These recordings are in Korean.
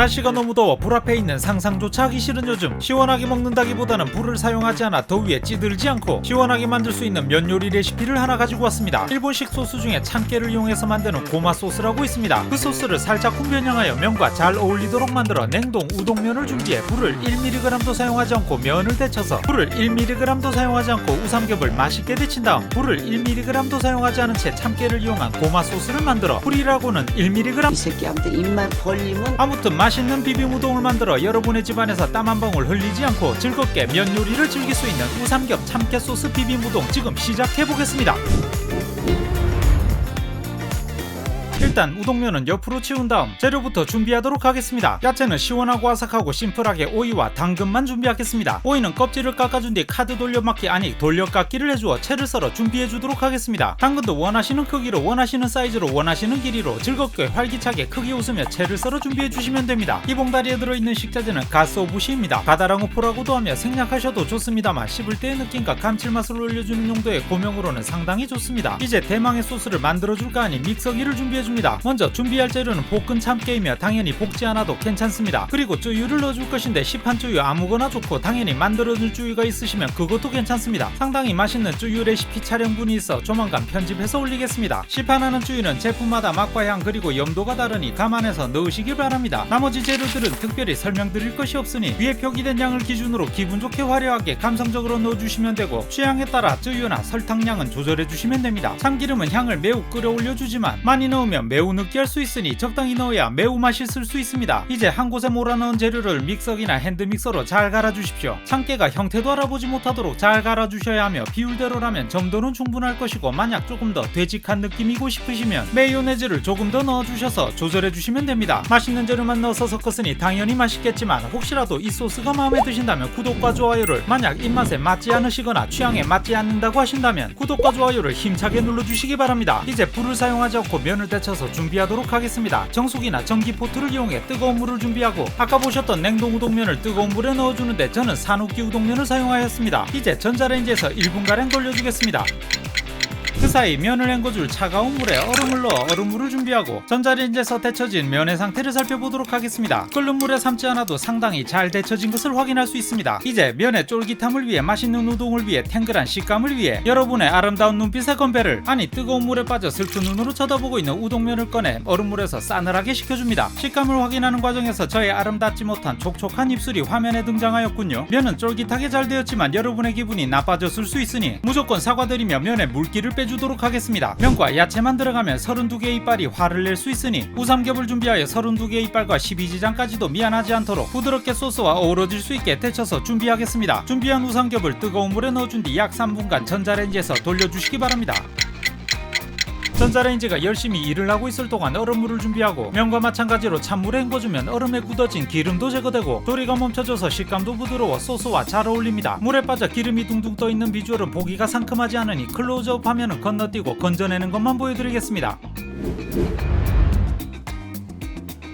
날씨가 너무 더워 불 앞에 있는 상상조차 하기 싫은 요즘. 시원하게 먹는다기보다는 불을 사용하지 않아 더위에 찌들지 않고 시원하게 만들 수 있는 면 요리 레시피를 하나 가지고 왔습니다. 일본식 소스 중에 참깨를 이용해서 만드는 고마 소스라고 있습니다. 그 소스를 살짝 훈변형하여 면과 잘 어울리도록 만들어 냉동 우동면을 준비해 불을 1mg도 사용하지 않고 면을 데쳐서 불을 1mg도 사용하지 않고 우삼겹을 맛있게 데친 다음 불을 1mg도 사용하지 않은 채 참깨를 이용한 고마 소스를 만들어 불이라고는 1mg 이 새끼한테 입만 벌리면 아무튼 맛 있는 비빔 우동을 만들어 여러분의 집안에서 땀 한 방울 흘리지 않고 즐겁게 면 요리를 즐길 수 있는 우삼겹 참깨 소스 비빔 우동 지금 시작해 보겠습니다. 일단 우동면은 옆으로 치운 다음 재료부터 준비하도록 하겠습니다. 야채는 시원하고 아삭하고 심플하게 오이와 당근만 준비하겠습니다. 오이는 껍질을 깎아준 뒤 카드 돌려막기 아니 돌려깎기를 해주어 채를 썰어 준비해 주도록 하겠습니다. 당근도 원하시는 크기로 원하시는 사이즈로 원하시는 길이로 즐겁게 활기차게 크게 웃으며 채를 썰어 준비해 주시면 됩니다. 이 봉다리에 들어있는 식자재는 가스 오부시입니다. 바다랑 우포라고도 하며 생략하셔도 좋습니다만 씹을 때의 느낌과 감칠맛을 올려주는 용도의 고명으로는 상당히 좋습니다. 이제 대망의 소스를 만들어줄까 하니 믹서기를 준비해줍니다. 먼저 준비할 재료는 볶은 참깨이며 당연히 볶지 않아도 괜찮습니다. 그리고 쯔유를 넣어줄 것인데 시판 쯔유 아무거나 좋고 당연히 만들어줄 쯔유가 있으시면 그것도 괜찮습니다. 상당히 맛있는 쯔유 레시피 촬영분이 있어 조만간 편집해서 올리겠습니다. 시판하는 쯔유는 제품마다 맛과 향 그리고 염도가 다르니 감안해서 넣으시길 바랍니다. 나머지 재료들은 특별히 설명드릴 것이 없으니 위에 표기된 양을 기준으로 기분 좋게 화려하게 감성적으로 넣어주시면 되고 취향에 따라 쯔유나 설탕량은 조절해주시면 됩니다. 참기름은 향을 매우 끌어올려 주지만 많이 넣으면 매우 느끼할 수 있으니 적당히 넣어야 매우 맛있을 수 있습니다. 이제 한 곳에 몰아넣은 재료를 믹서기나 핸드믹서로 잘 갈아주십시오. 참깨가 형태도 알아보지 못하도록 잘 갈아주셔야 하며 비율대로라면 점도는 충분할 것이고 만약 조금 더 되직한 느낌이고 싶으시면 메요네즈를 조금 더 넣어주셔서 조절해주시면 됩니다. 맛있는 재료만 넣어서 섞었으니 당연히 맛있겠지만 혹시라도 이 소스가 마음에 드신다면 구독과 좋아요를 만약 입맛에 맞지 않으시거나 취향에 맞지 않는다고 하신다면 구독과 좋아요를 힘차게 눌러주시기 바랍니다. 이제 불을 사용하지 않고 면을 데쳐서 준비하도록 하겠습니다. 정수기나 전기 포트를 이용해 뜨거운 물을 준비하고 아까 보셨던 냉동 우동면을 뜨거운 물에 넣어주는데 저는 산후기 우동면을 사용하였습니다. 이제 전자레인지에서 1분가량 돌려주겠습니다. 그 사이 면을 헹궈줄 차가운 물에 얼음을 넣어 얼음물을 준비하고 전자레인지에서 데쳐진 면의 상태를 살펴보도록 하겠습니다. 끓는 물에 삶지 않아도 상당히 잘 데쳐진 것을 확인할 수 있습니다. 이제 면의 쫄깃함을 위해 맛있는 우동을 위해 탱글한 식감을 위해 여러분의 아름다운 눈빛의 건배를 아니 뜨거운 물에 빠져 슬픈 눈으로 쳐다보고 있는 우동면을 꺼내 얼음물에서 싸늘하게 식혀줍니다. 식감을 확인하는 과정에서 저의 아름답지 못한 촉촉한 입술이 화면에 등장하였군요. 면은 쫄깃하게 잘 되었지만 여러분의 기분이 나빠졌을 수 있으니 무조건 사과드리며 면에 물기를 빼주도록 하겠습니다. 면과 야채만 들어가면 32개의 이빨이 화를 낼 수 있으니 우삼겹을 준비하여 32개의 이빨과 12지장까지도 미안하지 않도록 부드럽게 소스와 어우러질 수 있게 데쳐서 준비하겠습니다. 준비한 우삼겹을 뜨거운 물에 넣어준 뒤 약 3분간 전자레인지에서 돌려주시기 바랍니다. 전자레인지가 열심히 일을 하고 있을 동안 얼음물을 준비하고 면과 마찬가지로 찬물에 헹궈주면 얼음에 굳어진 기름도 제거되고 조리가 멈춰져서 식감도 부드러워 소스와 잘 어울립니다. 물에 빠져 기름이 둥둥 떠 있는 비주얼은 보기가 상큼하지 않으니 클로즈업 화면은 건너뛰고 건져내는 것만 보여드리겠습니다.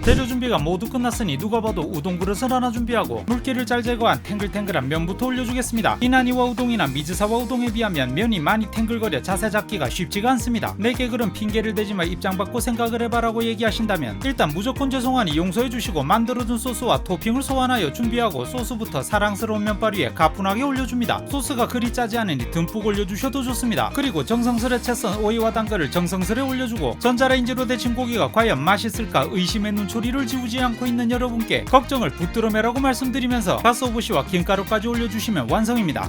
재료 준비가 모두 끝났으니 누가 봐도 우동 그릇을 하나 준비하고 물기를 잘 제거한 탱글탱글한 면부터 올려주겠습니다. 이나니와 우동이나 미즈사와 우동에 비하면 면이 많이 탱글거려 자세 잡기가 쉽지가 않습니다. 내게 그런 핑계를 대지마 입장 받고 생각을 해봐라고 얘기하신다면 일단 무조건 죄송하니 용서해 주시고 만들어둔 소스와 토핑을 소환하여 준비하고 소스부터 사랑스러운 면발 위에 가뿐하게 올려줍니다. 소스가 그리 짜지 않으니 듬뿍 올려주셔도 좋습니다. 그리고 정성스레 채썬 오이와 당근을 정성스레 올려주고 전자레인지로 데친 고기가 과연 맛있을까 의심의 눈초 리를 지우지 않고 있는 여러분께 걱정을 붙들어 매라고 말씀드리면서 가스오부시와 김가루까지 올려주시면 완성입니다.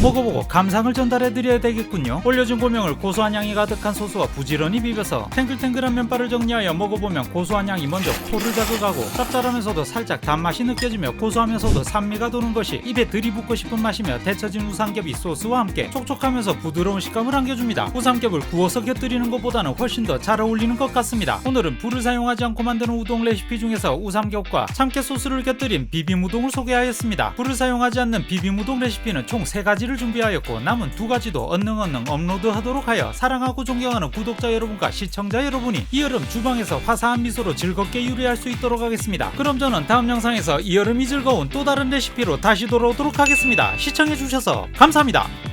먹어보고 감상을 전달해드려야 되겠군요. 올려준 고명을 고소한 향이 가득한 소스와 부지런히 비벼서 탱글탱글한 면발을 정리하여 먹어보면 고소한 향이 먼저 코를 자극하고 짭짤하면서도 살짝 단맛이 느껴지며 고소하면서도 산미가 도는 것이 입에 들이붓고 싶은 맛이며 데쳐진 우삼겹이 소스와 함께 촉촉하면서 부드러운 식감을 안겨줍니다. 우삼겹을 구워서 곁들이는 것보다는 훨씬 더 잘 어울리는 것 같습니다. 오늘은 불을 사용하지 않고 만드는 우동 레시피 중에서 우삼겹과 참깨 소스를 곁들인 비빔우동을 소개하였습니다. 불을 사용하지 않는 비빔우동 레시피는 총 3 가지를 준비하였고 남은 두 가지도 언능언능 업로드하도록 하여 사랑하고 존경하는 구독자 여러분과 시청자 여러분이 이 여름 주방에서 화사한 미소로 즐겁게 요리할 수 있도록 하겠습니다. 그럼 저는 다음 영상에서 이 여름이 즐거운 또 다른 레시피로 다시 돌아오도록 하겠습니다. 시청해주셔서 감사합니다.